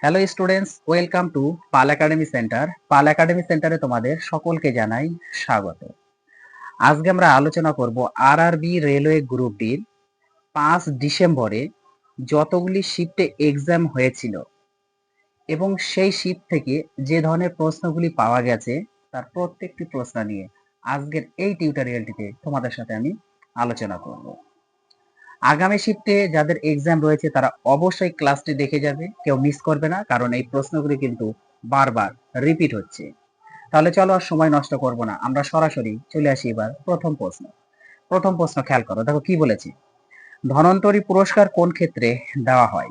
Hello students welcome to Pal academy centre Pal academy সেন্টারে তোমাদের সকলকে জানাই স্বাগত। আজকে আমরা আলোচনা করব আরআরবি রেলওয়ে গ্রুপ ডির পাঁচ ডিসেম্বরে যতগুলি শিফটে এক্সাম হয়েছিল এবং সেই শিফট থেকে যে ধরনের প্রশ্নগুলি পাওয়া গেছে তার প্রত্যেকটি প্রশ্ন নিয়ে আজকের এই টিউটোরিয়ালটিতে তোমাদের সাথে আমি আলোচনা করব। আগামী শিফটে যাদের এক্সাম রয়েছে, তারা অবশ্যই ক্লাসটি দেখে যাবে। কেউ মিস করবে না, কারণ এই প্রশ্নগুলি কিন্তু বারবার রিপিট হচ্ছে। তাহলে চলো আর সময় নষ্ট করব না, আমরা সরাসরি চলে আসি এবার প্রথম প্রশ্ন। প্রথম প্রশ্ন খেয়াল করো, দেখো কি বলেছে? ধনন্তরী পুরস্কার কোন ক্ষেত্রে দেওয়া হয়?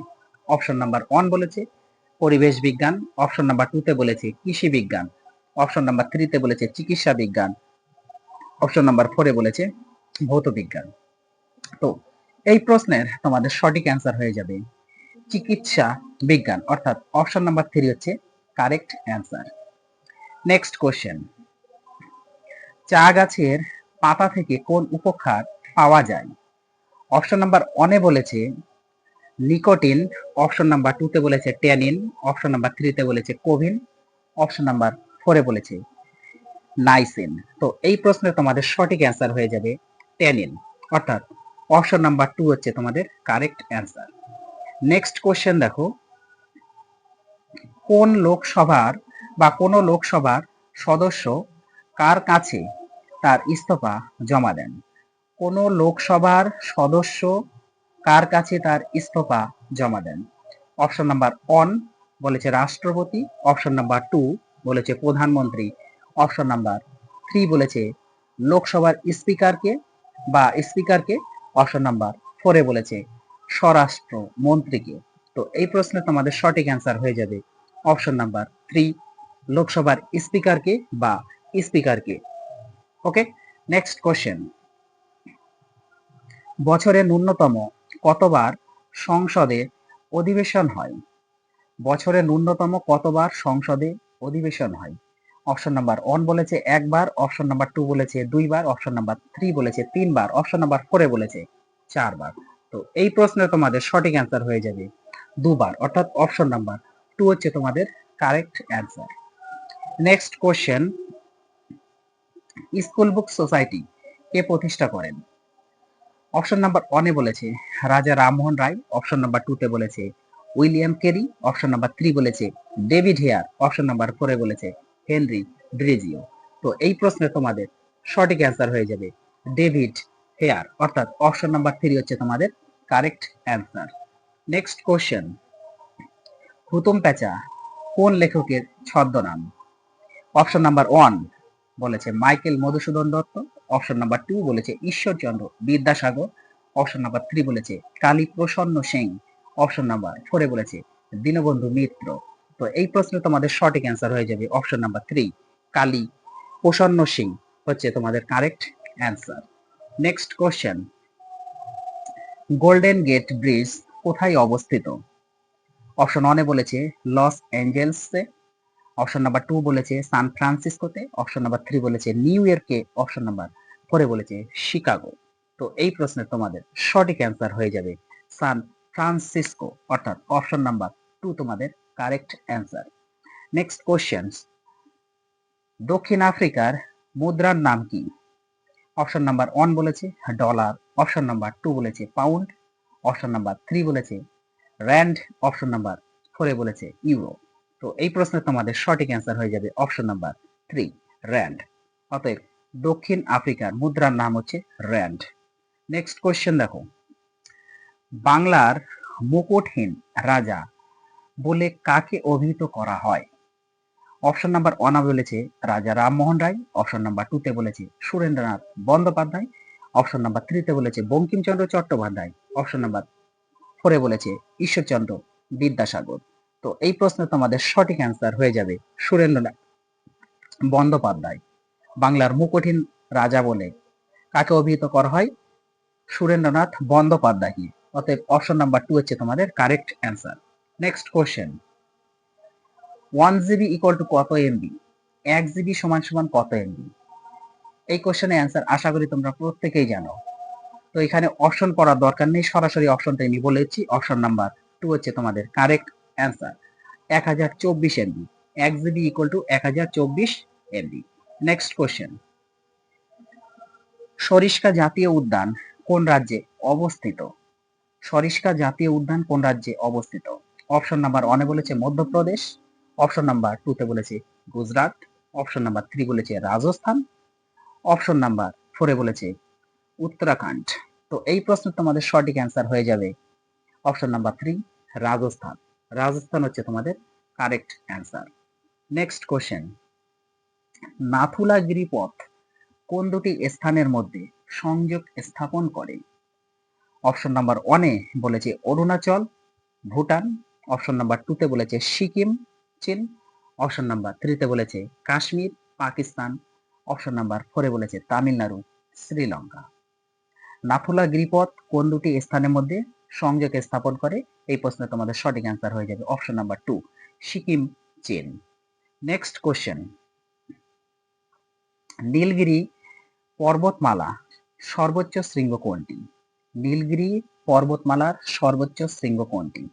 অপশন নাম্বার ওয়ান বলেছে, পরিবেশ বিজ্ঞান। অপশন নাম্বার টুতে বলেছে, কৃষি বিজ্ঞান। অপশন নাম্বার থ্রিতে বলেছে, চিকিৎসা বিজ্ঞান। অপশন নাম্বার ফোরে বলেছে, ভৌত বিজ্ঞান। তো এই প্রশ্নের তোমাদের সঠিক অ্যান্সার হয়ে যাবে। চিকিৎসা বিজ্ঞান, অর্থাৎ অপশন নাম্বার থ্রি হচ্ছে কারেক্ট অ্যান্সার নেক্সট কোশ্চেন চা গাছের পাতা থেকে কোন উপকার পাওয়া যায়? অপশন নাম্বার ওয়ানে বলেছে নিকোটিন অপশন নাম্বার টুতে বলেছে ট্যানিন অপশন নাম্বার থ্রিতে বলেছে কোভিন অপশন নাম্বার ফোরে বলেছে নাইসিন। তো এই প্রশ্নে তোমাদের সঠিক অ্যান্সার হয়ে যাবে ট্যানিন, অর্থাৎ অপশন নাম্বার টু হচ্ছে তোমাদের কারেক্ট অ্যান্সার নেক্সট কোশ্চেন দেখো। কোন লোকসভার বা কোন লোকসভার সদস্য কার কাছে তার ইস্তফা জমা দেন? কোন লোকসভার সদস্য কার কাছে তার ইস্তফা জমা দেন? অপশন নাম্বার ওয়ান বলেছে রাষ্ট্রপতি অপশন নাম্বার টু বলেছে প্রধানমন্ত্রী অপশন নাম্বার থ্রি বলেছে লোকসভার স্পিকারকে বা স্পিকারকে অপশন নাম্বার ফোরে বলেছে, স্বরাষ্ট্র মন্ত্রীকে। তো এই প্রশ্নে তোমাদের সঠিক অ্যান্সার হয়ে যাবে অপশন নাম্বার থ্রি লোকসভার স্পিকারকে বা স্পিকারকে ওকে নেক্সট কোশ্চেন বছরে ন্যূনতম কতবার সংসদে অধিবেশন হয়? বছরে ন্যূনতম কতবার সংসদে অধিবেশন হয়? অপশন নাম্বার ওয়ান বলেছে, একবার অপশন নাম্বার টু বলেছে, দুইবার অপশন নাম্বার থ্রি বলেছে, তিনবার অপশন নাম্বার ফোরে বলেছে, চারবার। তো এই প্রশ্নে তোমাদের সঠিক অ্যান্সার হয়ে যাবে দুবার, অর্থাৎ অপশন নাম্বার টু হচ্ছে তোমাদের correct answer next question school book society কে প্রতিষ্ঠা করেন? অপশন নাম্বার ওয়ানে বলেছে, রাজা রামমোহন রায় অপশন নাম্বার টুতে বলেছে, William Carey option number three বলেছে, ডেভিড হেয়ার অপশন নাম্বার ফোরে বলেছে হেনরি ড্রেজিও তো এই প্রশ্নে তোমাদের সঠিক অ্যান্সার হয়ে যাবে ডেভিড হেয়ার। অর্থাৎ অপশন নাম্বার থ্রি হচ্ছে তোমাদের correct answer next question Hutum প্যাচা কোন লেখকের ছদ্মনাম? অপশন নাম্বার ওয়ান বলেছে Michael Madhusudan Dutt. Option number two বলেছে Ishwarchandra Vidyasagar. Option number three বলেছে কালী প্রসন্ন সিং অপশন নাম্বার ফোরে বলেছে দীনবন্ধু মিত্র। তো এই প্রশ্নে তোমাদের সঠিক অ্যান্সার হয়ে যাবে অপশন নাম্বার থ্রি কালী। প্রসন্ন সিং হচ্ছে তোমাদের correct answer next question golden gate bridge কোথায় অবস্থিত? অপশন ওয়ানে বলেছে লস অ্যাঞ্জেলসে অপশন নাম্বার টু বলেছে সান ফ্রান্সিসকোতে অপশন নাম্বার থ্রি বলেছে নিউ ইয়র্কে অপশন নাম্বার ফোরে বলেছে শিকাগো তো এই প্রশ্নের তোমাদের সঠিক অ্যান্সার হয়ে যাবে সান ফ্রান্সিসকো অর্থাৎ অপশন নাম্বার টু তোমাদের কারেক্ট অ্যান্সার নেক্সট কোশ্চেন দক্ষিণ আফ্রিকার মুদ্রার নাম কি? অপশন নাম্বার ওয়ান বলেছে ডলার অপশন নাম্বার টু বলেছে পাউন্ড অপশন নাম্বার থ্রি বলেছে র্যান্ড অপশন নাম্বার ফোরে বলেছে ইউরো তো এই প্রশ্নে তোমাদের সঠিক অ্যান্সার হয়ে যাবে অপশন নাম্বার থ্রি র্যান্ড অতএব দক্ষিণ আফ্রিকার মুদ্রার নাম হচ্ছে র্যান্ড নেক্সট কোয়েশ্চেন দেখো. বাংলার মুকুটহীন রাজা বলে কাকে অভিহিত করা হয়? অপশন নাম্বার ওয়ান বলেছে রাজা রামমোহন রায় অপশন নাম্বার টুতে বলেছে সুরেন্দ্রনাথ বন্দ্যোপাধ্যায় অপশন নাম্বার থ্রিতে বলেছে বঙ্কিমচন্দ্র চট্টোপাধ্যায় অপশন নাম্বার ফোরে বলেছে ঈশ্বরচন্দ্র বিদ্যাসাগর। তো এই প্রশ্নে তোমাদের সঠিক অ্যান্সার হয়ে যাবে সুরেন্দ্রনাথ বন্দ্যোপাধ্যায়। বাংলার মুকঠিন রাজা বলে কাকে অভিহিত করা হয়? সুরেন্দ্রনাথ বন্দ্যোপাধ্যায়কে। অতএব অপশন নাম্বার টু হচ্ছে তোমাদের correct answer next question one GB equal to কত এমবি এক জিবি সমান সমান কত এমবি এই কোশ্চেনের অ্যান্সার আশা করি তোমরা প্রত্যেকেই জানো। তো এখানে অপশন করার দরকার নেই, সরাসরি অপশনটা আমি বলেছি অপশন নাম্বার টু হচ্ছে তোমাদের কারেক্ট অ্যান্সার এক হাজার চব্বিশ এমবি এক জিবি ইকুয়াল টু এক হাজার চব্বিশ এমবি নেক্সট কোশ্চেন সরিষ্কা জাতীয় উদ্যান কোন রাজ্যে অবস্থিত? সরিষ্কা জাতীয় উদ্যান কোন রাজ্যে অবস্থিত? অপশন নাম্বার ওয়ানে বলেছে মধ্যপ্রদেশ অপশন নাম্বার টুতে বলেছে গুজরাট অপশন নাম্বার থ্রি বলেছে রাজস্থান অপশন নাম্বার ফোরে বলেছে উত্তরাখণ্ড। তো এই প্রশ্ন তোমাদের সঠিক অ্যান্সার হয়ে যাবে option number three Rajasthan. Rajasthan হচ্ছে তোমাদের correct answer next question Nathula গিরিপথ কোন দুটি স্থানের মধ্যে সংযোগ স্থাপন করে? অপশন নাম্বার ওয়ানে বলেছে অরুণাচল, ভুটান অপশন নাম্বার টুতে বলেছে সিকিম, চীন। অপশন নাম্বার থ্রিতে বলেছে কাশ্মীর, পাকিস্তান। অপশন নাম্বার ফোরে বলেছে তামিলনাড়ু, শ্রীলঙ্কা। নাথুলা গিরিপথ কোন দুটি স্থানের মধ্যে সংযোগ স্থাপন করে? এই প্রশ্নে তোমাদের সঠিক অ্যান্সার হয়ে যাবে। অপশন নাম্বার টু সিকিম, চীন। নেক্সট কোশ্চেন নীলগিরি পর্বতমালা সর্বোচ্চ শৃঙ্গ কোনটি? নীলগিরি পর্বতমালার সর্বোচ্চ শৃঙ্গ কোনটি?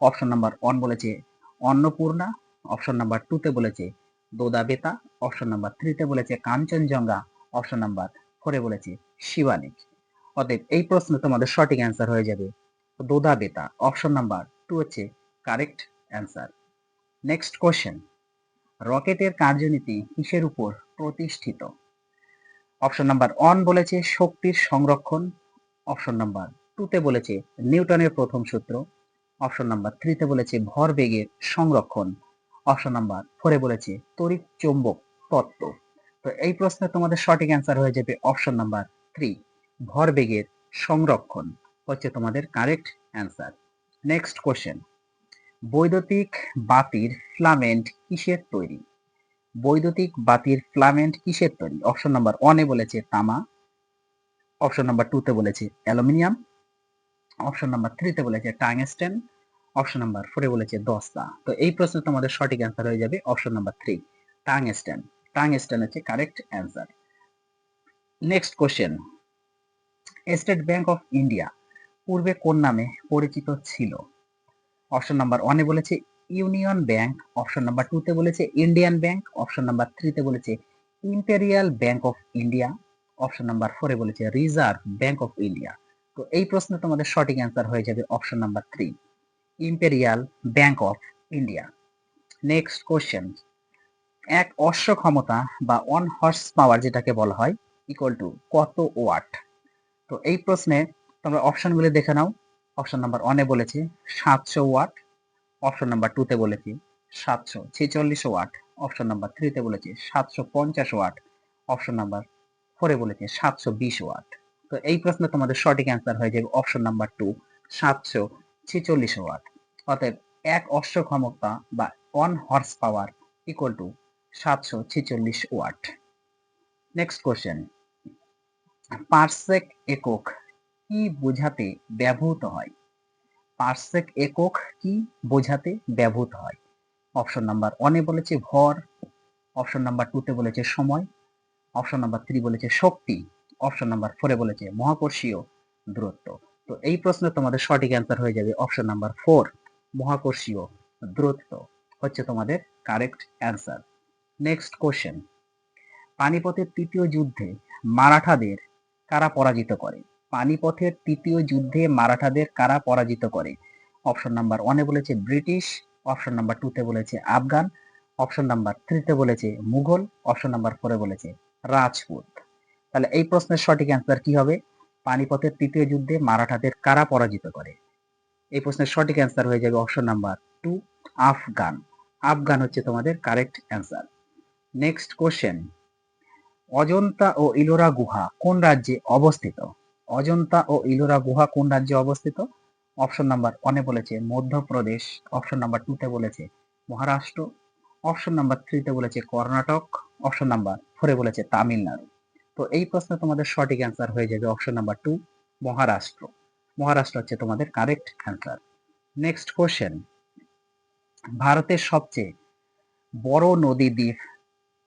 অপশন নাম্বার ওয়ান বলেছে অন্নপূর্ণা অপশন নাম্বার টুতে বলেছে দোদা বেতা অপশন নাম্বার থ্রিতে বলেছে কাঞ্চনজঙ্ঘা অপশন নাম্বার ফোরে বলেছে শিবালিক অতএব এই প্রশ্ন তোমাদের সঠিক অ্যান্সার হয়ে যাবে। Doda Betta option number two হচ্ছে কারেক্ট অ্যান্সার নেক্সট কোয়েশ্চেন রকেটের কার্যনীতি কিসের উপর প্রতিষ্ঠিত? অপশন নাম্বার ওয়ান বলেছে শক্তির সংরক্ষণ অপশন নাম্বার টুতে বলেছে নিউটনের প্রথম সূত্র। অপশন নাম্বার থ্রিতে বলেছে ভরবেগের সংরক্ষণ। অপশন নাম্বার ফোরে বলেছে তড়িৎ চৌম্বক তত্ত্ব। তো এই প্রশ্নে তোমাদের সঠিক অ্যান্সার হয়ে যাবে অপশন নাম্বার থ্রি ভরবেগের সংরক্ষণ। হচ্ছে তোমাদের কারেক্ট অ্যান্সার নেক্সট কোশ্চেন বৈদ্যুতিক বাতির ফ্লামেন্ট কিসের তৈরি? বৈদ্যুতিক বাতির ফ্লামেন্ট কিসের তৈরি? অপশন নাম্বার ওয়ানে বলেছে তামা। অপশন নাম্বার টুতে বলেছে অ্যালুমিনিয়াম। অপশন নাম্বার থ্রিতে বলেছে টাংস্টেন অপশন নাম্বার ফোরে বলেছে দস্তা। তো এই প্রশ্নে তোমাদের সঠিক অ্যান্সার হয়ে যাবে option number three tungsten tungsten হচ্ছে correct answer next question state bank of India পূর্বে কোন নামে পরিচিত ছিল? অপশন নাম্বার ওয়ানে বলেছে ইউনিয়ন ব্যাংক অপশন নাম্বার টুতে বলেছে ইন্ডিয়ান ব্যাংক অপশন নাম্বার থ্রিতে বলেছে imperial bank of India option number ফোরে বলেছে রিজার্ভ ব্যাংক অফ ইন্ডিয়া তো এই প্রশ্নে তোমাদের সঠিক অ্যান্সার হয়ে যাবে option number three imperial bank of India next question এক অশ্ব ক্ষমতা বা ওয়ান হর্স পাওয়ার যেটাকে বলা হয় ইকুয়াল টু কত ওয়াট তো এই প্রশ্নে তোমরা অপশনগুলি দেখে নাও। অপশন নাম্বার ওয়ানে বলেছি, সাতশো ওয়াট অপশন নাম্বার টুতে বলেছি, সাতশো ছেচল্লিশ ওয়াট অপশন নাম্বার থ্রিতে বলেছি, সাতশো পঞ্চাশ ওয়াট অপশন নাম্বার ফোরে বলেছে, সাতশো বিশ ওয়াট তো এই প্রশ্নে তোমাদের সঠিক অ্যান্সার হয়ে যাবে অপশন নাম্বার টু সাতশো ছেচল্লিশ ওয়াট অতএব এক অশ্ব ক্ষমতা বা one horse power equal to সাতশো ছেচল্লিশ ওয়াট নেক্সট কোশ্চেন পার্সেক একক কি বোঝাতে ব্যবহৃত হয়? পার্সেক একক কি বোঝাতে ব্যবহৃত হয়? অপশন নাম্বার ওয়ানে বলেছে ভর অপশন নাম্বার টুতে বলেছে সময় অপশন নাম্বার থ্রি বলেছে শক্তি। অপশন নাম্বার ফোরে বলেছে, মহাকর্ষীয় দূরত্ব। তো এই প্রশ্নে তোমাদের সঠিক অ্যান্সার হয়ে যাবে অপশন নাম্বার ফোর মহাকর্ষীয় দূরত্ব হচ্ছে তোমাদের কারেক্ট অ্যান্সার নেক্সট কোশ্চেন পানিপথের তৃতীয় যুদ্ধে মারাঠাদের কারা পরাজিত করে? পানিপথের তৃতীয় যুদ্ধে মারাঠাদের কারা পরাজিত করে? অপশন নাম্বার ওয়ানে বলেছে ব্রিটিশ অপশন নাম্বার টুতে বলেছে আফগান অপশন নাম্বার থ্রিতে বলেছে মুঘল অপশন নাম্বার ফোরে বলেছে রাজপুত। তাহলে এই প্রশ্নের সঠিক অ্যান্সার কি হবে? পানিপথের তৃতীয় যুদ্ধে মারাঠাদের কারা পরাজিত করে? এই প্রশ্নের সঠিক অ্যান্সার হয়ে যাবে option number two Afghan. Afghan হচ্ছে তোমাদের correct answer next question Ajanta ও ইলোরা গুহা কোন রাজ্যে অবস্থিত? অজন্তা ও ইলোরা গুহা কোন রাজ্যে অবস্থিত? অপশন নাম্বার ওয়ানে বলেছে মধ্যপ্রদেশ অপশন নাম্বার টুতে বলেছে মহারাষ্ট্র অপশন নাম্বার থ্রিতে বলেছে কর্ণাটক অপশন নাম্বার ফোরে বলেছে তামিলনাড়ু। তো এই প্রশ্নে তোমাদের সঠিক অ্যান্সার হয়ে যাবে option number two Maharashtra. Maharashtra হচ্ছে তোমাদের কারেক্ট অ্যান্সার নেক্সট কোশ্চেন ভারতের সবচেয়ে বড় নদী দ্বীপ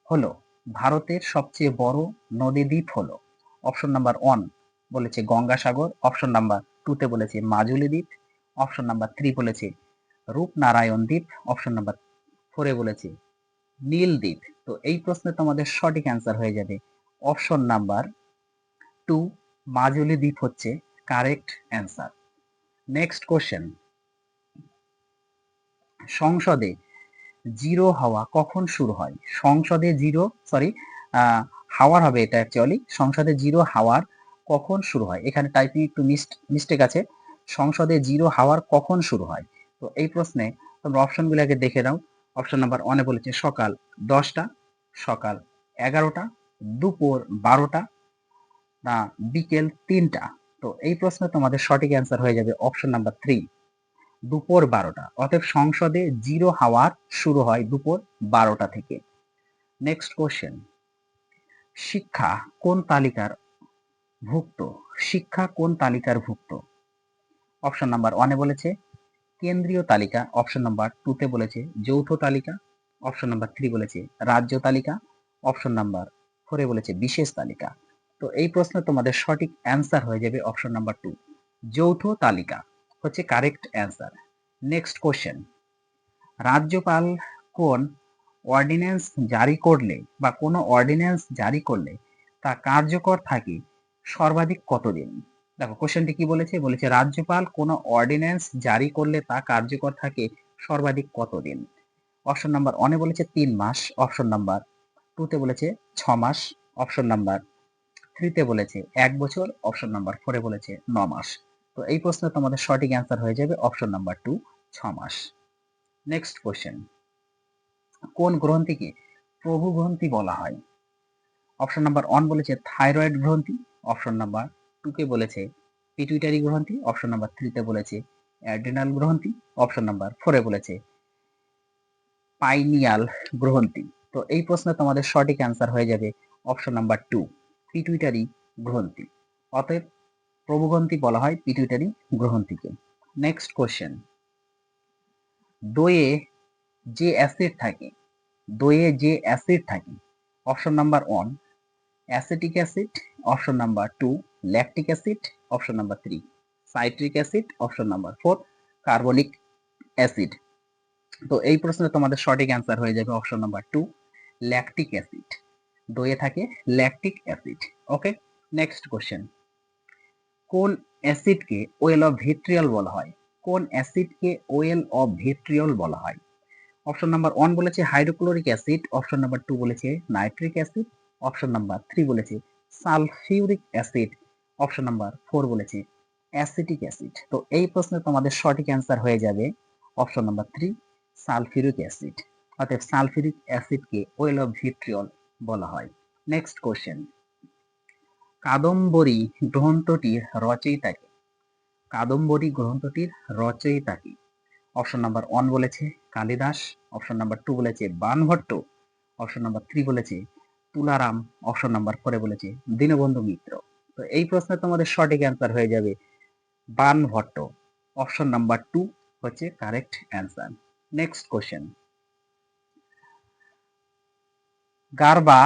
হলো, ভারতের সবচেয়ে বড় নদী দ্বীপ হলো অপশন নাম্বার ওয়ান বলেছে গঙ্গাসাগর অপশন নাম্বার টুতে বলেছে মাজুলি দ্বীপ অপশন নাম্বার থ্রি বলেছে রূপনারায়ণ দ্বীপ অপশন নাম্বার ফোরে বলেছে নীল দ্বীপ। তো এই প্রশ্নে তোমাদের সঠিক অ্যান্সার হয়ে যাবে অপশন নাম্বার টু, মাজুলি দ্বীপ হচ্ছে কারেক্ট অ্যান্সার। Next question. সংসদে জিরো হাওয়া কখন শুরু হয়? সংসদে জিরো সরি হাওয়ার হবে এটা অ্যাকচুয়ালি সংসদে জিরো হাওয়ার কখন শুরু হয়? এখানে টাইপিং একটু মিস্টেক আছে। সংসদে জিরো হাওয়ার কখন শুরু হয়? তো এই প্রশ্নে তোমরা অপশনগুলো আগে দেখে নাও। অপশন নাম্বার ওয়ানে বলেছে সকাল দশটা, সকাল এগারোটা দুপুর বারোটা না বিকেল তিনটা। তো এই প্রশ্নে তোমাদের সঠিক অ্যান্সার হয়ে যাবে অপশন নাম্বার থ্রি দুপুর বারোটা। অতএব সংসদে জিরো হাওয়ার শুরু হয় দুপুর বারোটা থেকে। নেক্সট কোশ্চেন শিক্ষা কোন তালিকার ভুক্ত? শিক্ষা কোন তালিকার ভুক্ত? অপশন নাম্বার ওয়ানে বলেছে, কেন্দ্রীয় তালিকা। অপশন নাম্বার টুতে বলেছে, যৌথ তালিকা। অপশন নাম্বার থ্রি বলেছে, রাজ্য তালিকা। অপশন নাম্বার ফোরে বলেছে বিশেষ তালিকা। তো এই প্রশ্ন তোমাদের সঠিক অ্যান্সার হয়ে যাবে অপশন নাম্বার টু যৌথ তালিকা হচ্ছে কারেক্ট অ্যান্সার নেক্সট কোশ্চেন রাজ্যপাল কোন অর্ডিন্যান্স জারি করলে বা কোনো অর্ডিন্যান্স জারি করলে তা কার্যকর থাকে সর্বাধিক কতদিন? দেখো কোশ্চেনটি কি বলেছে? বলেছে রাজ্যপাল কোনো অর্ডিন্যান্স জারি করলে তা কার্যকর থাকে সর্বাধিক কতদিন? অপশন নাম্বার ওয়ানে বলেছে তিন মাস অপশন নাম্বার টুতে বলেছে ছ মাস অপশন নাম্বার থ্রিতে বলেছে এক বছর অপশন নাম্বার ফোরে বলেছে ন মাস। তো এই প্রশ্নে তোমাদের সঠিক অ্যান্সার হয়ে যাবে অপশন নাম্বার টু ছ মাস। নেক্সট কোশ্চেন কোন গ্রন্থিকে প্রভু গ্রন্থি বলা হয়? অপশন নাম্বার ওয়ান বলেছে থাইরয়েড গ্রন্থি অপশন নাম্বার টুকে বলেছে পিটুইটারি গ্রন্থি অপশন নাম্বার থ্রিতে বলেছে অ্যাড্রিনাল গ্রন্থি অপশন নাম্বার ফোরে বলেছে পাইনিয়াল গ্রন্থি। তো এই প্রশ্নে তোমাদের সঠিক অ্যান্সার হয়ে যাবে অপশন নাম্বার টু পিটুইটারি গ্রন্থি। অতএব প্রভুগ্রন্থি বলা হয় পিটুইটারি গ্রন্থিকে। নেক্সট কোশ্চেন দইয়ে যে অ্যাসিড থাকে, দইয়ে যে অ্যাসিড থাকে option number one acetic acid option number two lactic acid option number three citric acid option number four carbonic acid তো এই প্রশ্নে তোমাদের সঠিক অ্যান্সার হয়ে যাবে option number two lactic acid দইয়ে থাকে lactic acid okay next question কোন অ্যাসিডকে ওয়েল অফ ভিট্রিয়ল বলা হয়? কোন অ্যাসিডকে ওয়েল অফ ভিট্রিয়ল বলা হয়? অপশন নাম্বার ওয়ান বলেছে hydrochloric acid option number two বলেছে nitric acid option number three বলেছে sulphuric acid option number four বলেছে অ্যাসিটিক অ্যাসিড তো এই প্রশ্নে তোমাদের সঠিক অ্যান্সার হয়ে যাবে option number three sulphuric acid অর্থাৎ সালফিউরিক অ্যাসিডকে ওয়েল অফ ভিট্রিয়ল বলা হয়। নেক্সট কোশ্চেন কাদম্বরী গ্রন্থটির রচয়িতাকে কাদম্বরী গ্রন্থটির রচয়িতাকে অপশন নাম্বার ওয়ান বলেছে কালিদাস অপশন নাম্বার টু বলেছে বানভট্ট অপশন নাম্বার থ্রি বলেছে তুলারাম অপশন নাম্বার ফোরে বলেছে দীনবন্ধু মিত্র। তো এই প্রশ্নে তোমাদের সঠিক অ্যান্সার হয়ে যাবে বানভট্ট। অপশন নাম্বার টু হচ্ছে correct answer next question garba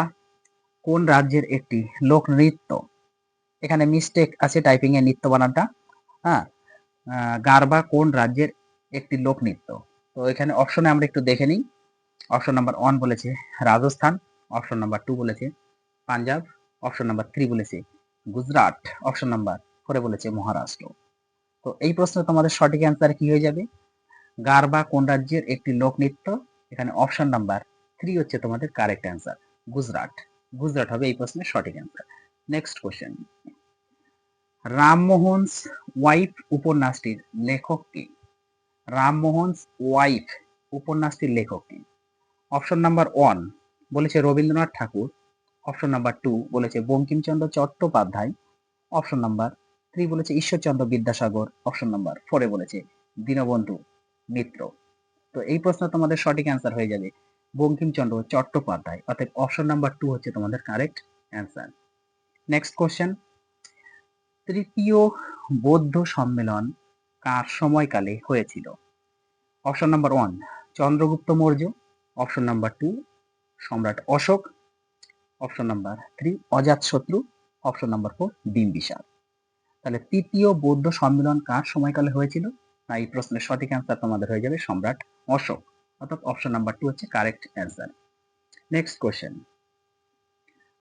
কোন রাজ্যের একটি লোক নৃত্য? এখানে মিস্টেক আছে টাইপিং এ নৃত্য বানানটা। হ্যাঁ গারবা কোন রাজ্যের একটি লোক নৃত্য? তো এখানে অপশনে আমরা একটু দেখে নিই। অপশন নাম্বার ওয়ান বলেছে রাজস্থান অপশন নাম্বার টু বলেছে পাঞ্জাব অপশন নাম্বার থ্রি বলেছে গুজরাট অপশন নাম্বার ফোরে বলেছে মহারাষ্ট্র। তো এই প্রশ্ন তোমাদের সঠিক অ্যান্সার কি হয়ে যাবে? গারবা কোন রাজ্যের একটি লোকনৃত্য এখানে অপশন নাম্বার থ্রি হচ্ছে তোমাদের কারেক্ট অ্যান্সার গুজরাট। গুজরাট হবে এই প্রশ্নের সঠিক answer next question Rammohan's wife উপন্যাসটির লেখক কে? রামমোহনস ওয়াইফ উপন্যাসটির লেখক কে? অপশন নাম্বার ওয়ান বলেছে Rabindranath Thakur. Option number two বলেছে Bankimchandra Chattopadhyay. Option number three বলেছে ঈশ্বরচন্দ্র বিদ্যাসাগর। অপশন নাম্বার ফোরে বলেছে দীনবন্ধু মিত্র। তো এই প্রশ্ন তোমাদের সঠিক অ্যান্সার হয়ে যাবে। বঙ্কিমচন্দ্র চট্টোপাধ্যায়, অর্থাৎ অপশন নাম্বার টু হচ্ছে তোমাদের কারেক্ট অ্যান্সার নেক্সট কোশ্চেন তৃতীয় বৌদ্ধ সম্মেলন কার সময়কালে হয়েছিল? Option number one Chandragupta Maurya. Option number two সম্রাট Ashoka. Option number three Ajatashatru. Option number four Bimbisara তাহলে তৃতীয় বৌদ্ধ সম্মেলন কার সময়কালে হয়েছিল? না এই প্রশ্নের সঠিক অ্যান্সার তোমাদের হয়ে যাবে সম্রাট অশোক। অর্থাৎ অপশন নাম্বার টু হচ্ছে কারেক্ট অ্যান্সার নেক্সট কোশ্চেন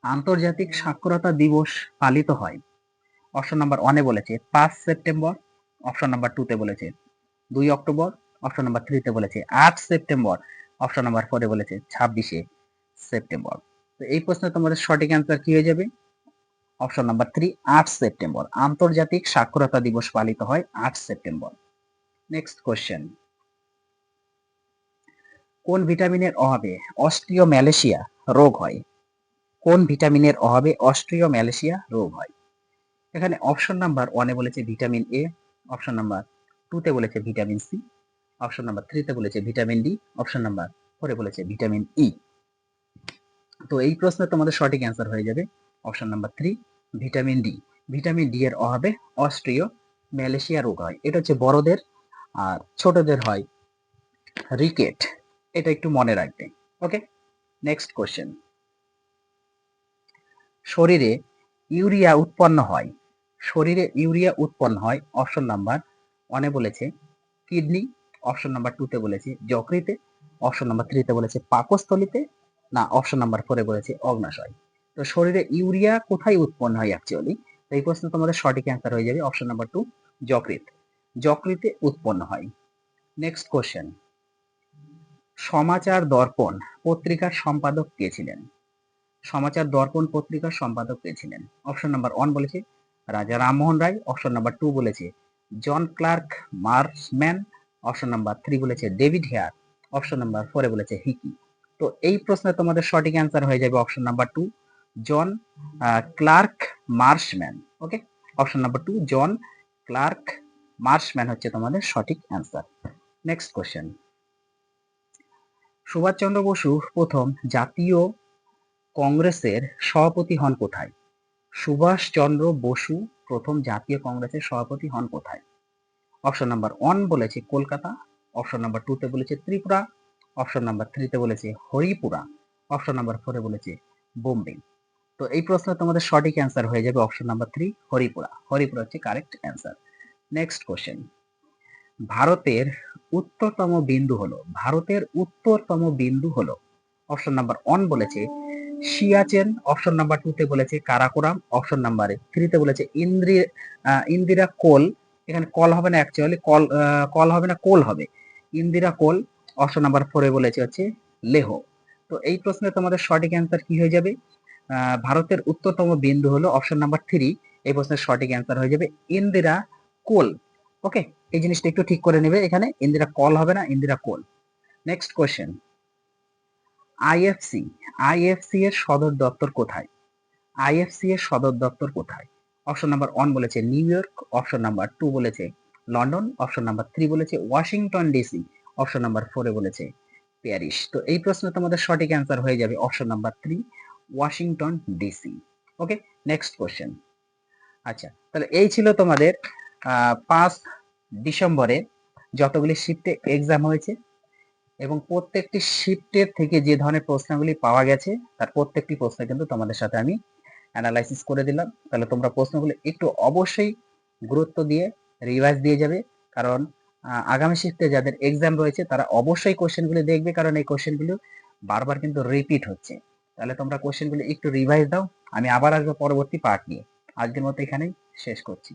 আন্তর্জাতিক সাক্ষরতা দিবস পালিত হয়। অপশন নাম্বার ওয়ানে বলেছে পাঁচ সেপ্টেম্বর অপশন নাম্বার টুতে বলেছে দুই অক্টোবর অপশন নাম্বার থ্রিতে বলেছে আট সেপ্টেম্বর অপশন নাম্বার ফোরে বলেছে ছাব্বিশে সেপ্টেম্বর। তো এই প্রশ্নে তোমাদের সঠিক অ্যান্সার কি হয়ে যাবে? অপশন নাম্বার থ্রি আট সেপ্টেম্বর, আন্তর্জাতিক সাক্ষরতা দিবস পালিত হয় আট সেপ্টেম্বর। নেক্সট কোশ্চেন কোন ভিটামিনের অভাবে অস্ট্রিও ম্যালেশিয়া রোগ হয়? কোন ভিটামিনের অভাবে অস্ট্রিও ম্যালেশিয়া রোগ হয়? এখানে অপশন নাম্বার ওয়ানে বলেছে ভিটামিন এ অপশন নাম্বার টুতে বলেছে ভিটামিন সি অপশন নাম্বার থ্রিতে বলেছে ভিটামিন ডি অপশন নাম্বার ফোরে বলেছে ভিটামিন ই তো এই প্রশ্নে তোমাদের সঠিক অ্যান্সার হয়ে যাবে। Option number three vitamin D vitamin D এর অভাবে অস্ট্রিও ম্যালেশিয়া রোগ হয়। এটা হচ্ছে বড়দের আর ছোটদের হয়। রিকেট। এটা একটু মনে রাখবে ওকে নেক্সট কোশ্চেন শরীরে ইউরিয়া উৎপন্ন হয়। শরীরে ইউরিয়া উৎপন্ন হয় অপশন নাম্বার ওয়ানে বলেছে কিডনি অপশন নাম্বার টুতে বলেছে যকৃতে অপশন নাম্বার থ্রিতে বলেছে পাকস্থলিতে, না অপশন নাম্বার ফোরে বলেছে অগ্নাশয়। তো শরীরে ইউরিয়া কোথায় উৎপন্ন হয় অ্যাকচুয়ালি তো এই প্রশ্ন তোমাদের সঠিক অ্যান্সার হয়ে যাবে অপশন নাম্বার টু যকৃত। যকৃতে উৎপন্ন হয়। নেক্সট কোশ্চেন সমাচার দর্পণ পত্রিকার সম্পাদক কে ছিলেন? সমাচার দর্পণ পত্রিকার সম্পাদক কে ছিলেন? অপশন নাম্বার ওয়ান বলেছে Raja Rammohan Roy option number two বলেছে John Clark Marshman option number three বলেছে ডেভিড হেয়ার অপশন নাম্বার ফোরে বলেছে হিকি। তো এই প্রশ্নে তোমাদের সঠিক অ্যান্সার হয়ে যাবে option number two John Clark Marshman okay option number two John Clark Marshman হচ্ছে তোমাদের সঠিক answer next question Subhashchandra Basu প্রথম জাতীয় কংগ্রেসের সভাপতি হন কোথায়? সুভাষচন্দ্র বসু প্রথম জাতীয় কংগ্রেসের সভাপতি হন কোথায়? অপশন নাম্বার ওয়ান বলেছে কলকাতা অপশন নাম্বার টুতে বলেছে ত্রিপুরা অপশন নাম্বার থ্রিতে বলেছে হরিপুরা অপশন নাম্বার ফোরে বলেছে বোম্বে। তো এই প্রশ্ন তোমাদের সঠিক অ্যান্সার হয়ে যাবে option number three Haripura. Haripura হচ্ছে কারেক্ট অ্যান্সার নেক্সট কোশ্চেন ভারতের উত্তরতম বিন্দু হলো, ভারতের উত্তরতম বিন্দু হলো অপশন নাম্বার ওয়ান বলেছে সিয়াচেন অপশন নাম্বার টুতে বলেছে কারাকোরাম অপশন নাম্বার থ্রিতে বলেছে ইন্দ্রি ইন্দিরা কোল। এখানে কল হবে না অ্যাকচুয়ালি কল কল হবে না কোল হবে, ইন্দিরা কোল অপশন নাম্বার ফোরে বলেছে হচ্ছে লেহ। তো এই প্রশ্নে তোমাদের সঠিক অ্যান্সার কি হয়ে যাবে? ভারতের উত্তরতম বিন্দু হলো অপশন নাম্বার থ্রি এই প্রশ্নের সঠিক অ্যান্সার হয়ে যাবে ইন্দিরা কোল। ওকে এই জিনিসটা একটু ঠিক করে নেবে এখানে। ইন্দিরা কল হবে না, Indira col. Next question IFC IFC এর সদর দপ্তর কোথায়? আইএফসি এর সদর দপ্তর কোথায়? অপশন নাম্বার ওয়ান বলেছে New York option number two বলেছে লন্ডন অপশন নাম্বার থ্রি বলেছে ওয়াশিংটন ডিসি অপশন নাম্বার ফোরে বলেছে প্যারিস তো এই প্রশ্নে তোমাদের সঠিক অ্যান্সার হয়ে যাবে option number three Washington DC okay next question আচ্ছা তাহলে এই ছিল তোমাদের পাঁচ ডিসেম্বরে যতগুলি শিফটে এক্সাম হয়েছে এবং প্রত্যেকটি শিফটের থেকে যে ধরনের প্রশ্নগুলি পাওয়া গেছে, তার প্রত্যেকটি প্রশ্ন কিন্তু তোমাদের সাথে আমি অ্যানালাইসিস করে দিলাম। তাহলে তোমরা প্রশ্নগুলো একটু অবশ্যই গুরুত্ব দিয়ে রিভাইজ দিয়ে যাবে। কারণ আগামী শিফটে যাদের এক্সাম রয়েছে, তারা অবশ্যই কোশ্চেনগুলি দেখবে, কারণ এই কোশ্চেনগুলো বারবার কিন্তু রিপিট হচ্ছে। তাহলে তোমরা কোশ্চেনগুলি একটু রিভাইজ দাও। আমি আবার আসব পরবর্তী পার্ট নিয়ে। আজকের মতো এখানেই শেষ করছি।